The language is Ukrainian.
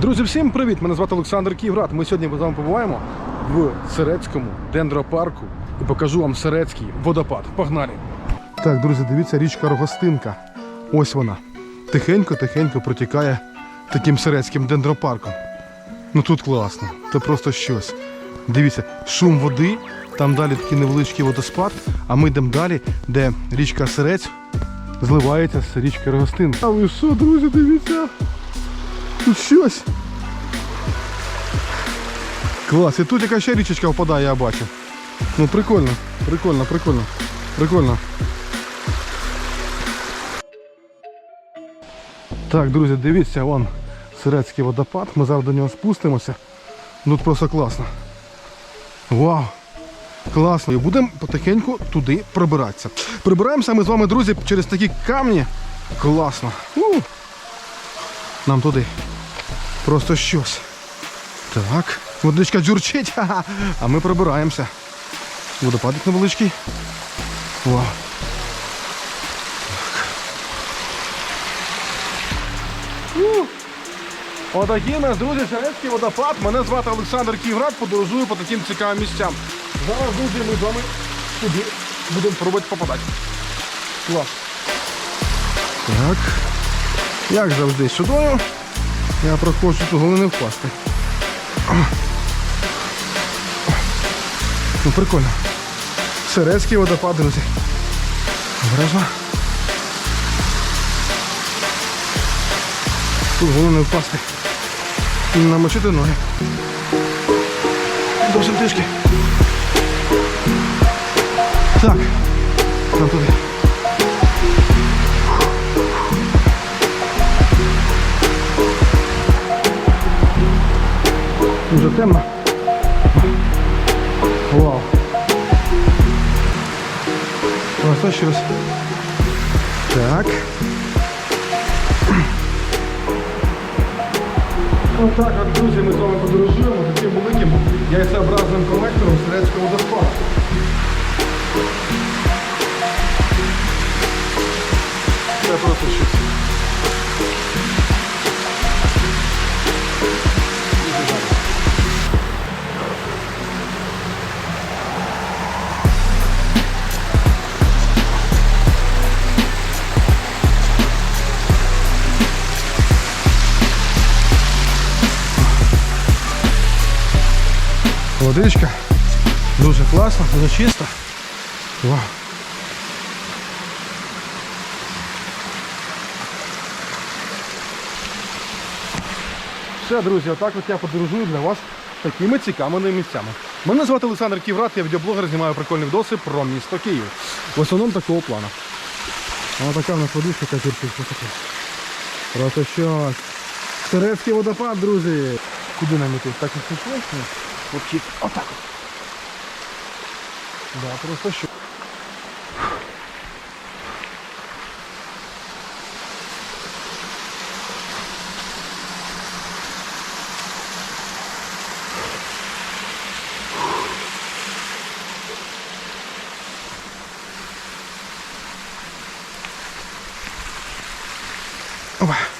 Друзі, всім привіт! Мене звати Олександр Київрат. Ми сьогодні з вами побуваємо в Серецькому дендропарку і покажу вам Серецький водопад. Погнали! Так, друзі, дивіться, річка Рогостинка. Ось вона. Тихенько-тихенько протікає таким серецьким дендропарком. Ну тут класно, це просто щось. Дивіться, шум води, там далі такий невеличкий водоспад, а ми йдемо далі, де річка Серець зливається з річки Рогостинка. А ви що, друзі, дивіться? Тут щось. Клас, і тут яка ще річечка впадає, я бачу. Ну прикольно, прикольно, прикольно, прикольно. Так, друзі, дивіться, вон Сирецький водопад. Ми зараз до нього спустимося. Тут просто класно. Вау! Класно. І будемо потихеньку туди прибиратися. Прибираємося ми з вами, друзі, через такі камні. Класно. У! Нам туди. Просто щось. Так. Водичка дзюрчить, а ми прибираємося. Водопадик невеличкий. Вау. Отакий нас, друзі, Серецький водопад. Мене звати Олександр Київрад, подорожую по таким цікавим місцям. Зараз, друзі, ми з вами туди будемо пробувати попадати. Клас. Так. Як завжди сюдою. Я проходжу тут головне не впасти. Ну прикольно. Серецький водопад, друзі. Обережно. Тут головне не впасти. Намочити ноги. Досить трішки. Так. Там туди. Дуже темно. Вау. Просто раз. Так. Отак от, друзі, ми з вами подорожуємо таким великим яйцеобразним колектором Середського водоспаду. Водичка. Дуже класно, дуже чисто. Вау. Все, друзі, отак от я подорожую для вас такими цікавими місцями. Мене звати Олександр Ківрат, я відеоблогер, знімаю прикольні відоси про місто Київ. В основному такого плану. Ось така в нас водичка катірка. Просто щось. Терецький водопад, друзі. Куди нам іти? Так і точно? Хлопчик, отак. Да, просто що. Опа.